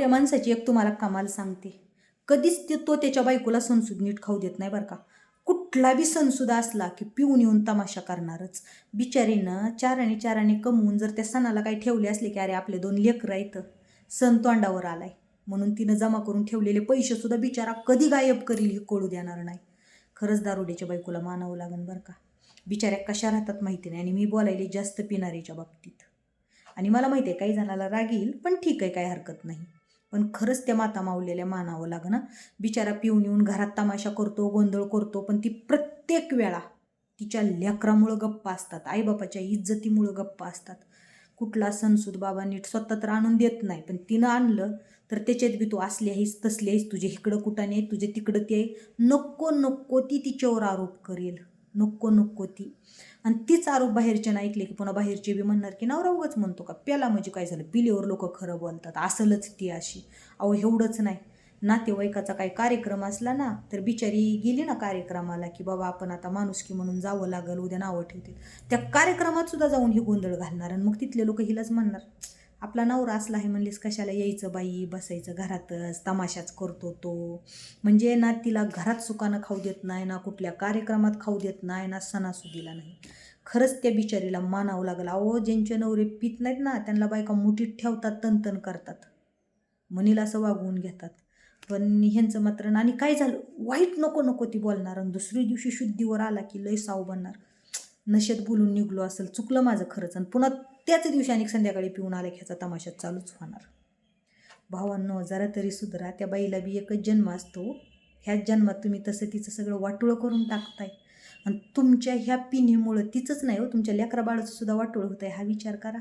आपल्या माणसाची एक तुम्हाला कमाल सांगते. कधीच ते तो त्याच्या बायकोला सणसूद नीट खाऊ देत नाही बरं का. कुठला बी सणसुद्धा असला की पिऊन येऊन तमाशा करणारच. बिचारीनं चाराने चाराने कमवून जर त्या सणाला काही ठेवले असले की अरे आपले दोन लेकरं आहेत. सण तोंडावर आलाय. म्हणून तिनं जमा करून ठेवलेले पैसेसुद्धा बिचारा कधी गायब करील हे कळू देणार नाही. खरंच दारुड्याच्या बायकोला मानावं लागेल बरं का. बिचाऱ्या कशा राहतात माहिती नाही आणि मी बोलायले जास्त पिणारीच्या बाबतीत. आणि मला माहिती आहे काही जणाला रागील पण ठीक आहे काही हरकत नाही. पण खरंच त्या माता मावलेल्या मानावं लागणं. बिचारा पिऊन येऊन घरात तमाशा करतो गोंधळ करतो पण ती प्रत्येक वेळा तिच्या लेकरामुळं गप्पा असतात आईबापाच्या इज्जतीमुळं गप्पा असतात. कुठला सणसूद बाबा नीट स्वतः तर आणून देत नाही पण तिनं आणलं तर त्याच्यात बी तू असली आहेस तसली आहेस तुझे इकडं कुठं नाही तुझे तिकडं ते नको नको ती तिच्यावर आरोप करेल. नको नको ती. आणि तीच आरोप बाहेरच्यानं ऐकले की पुन्हा बाहेरचे बी म्हणणार की नवरा उगाच म्हणतो का प्याला म्हणजे काय झालं? पिलेवर लोक खरं बोलतात. असलच ती अशी. अहो एवढंच नाही. नातेवाईकाचा काही कार्यक्रम असला ना तर बिचारी गेली ना कार्यक्रमाला की बाबा आपण आता माणुसकी म्हणून जावं लागल उद्या नावं ठेवतील. त्या कार्यक्रमात सुद्धा जाऊन हे गोंधळ घालणार आणि मग तिथले लोक हिलाच म्हणणार आपला नवरा असला आहे म्हणलीस कशाला यायचं बाई बसायचं घरातच तमाशाच करतो तो. म्हणजे ना तिला घरात सुखानं खाऊ देत नाही ना कुठल्या कार्यक्रमात खाऊ देत नाही ना सणासुदीला नाही. खरंच त्या बिचारीला मानावं लागलं. अहो ज्यांचे नवरे पित नाहीत ना त्यांना बायका मुठीत ठेवतात तनतन करतात. मनीला असं वागवून घेतात. पण ह्यांचं मात्र आणि काय झालं? वाईट नको नको ती बोलणार. आणि दुसऱ्या दिवशी शुद्धीवर आला की लय साव बनणार. नशेत बोलून निघलो असेल. चुकलं माझं खरंच. आणि पुन्हा त्याच दिवशी आणि संध्याकाळी पिऊन आले ह्याचा तमाशा चालूच होणार. भावांनो जरा तरी सुधरा. त्या बाईला बी एकच जन्म असतो. ह्याच जन्मात तुम्ही तसं तिचं सगळं वाटोळं करून टाकताय. आणि तुमच्या ह्या पिणीमुळं तिचंच नाही हो तुमच्या लेकराबाळाचं सुद्धा वाटोळं होतं आहे हा विचार करा.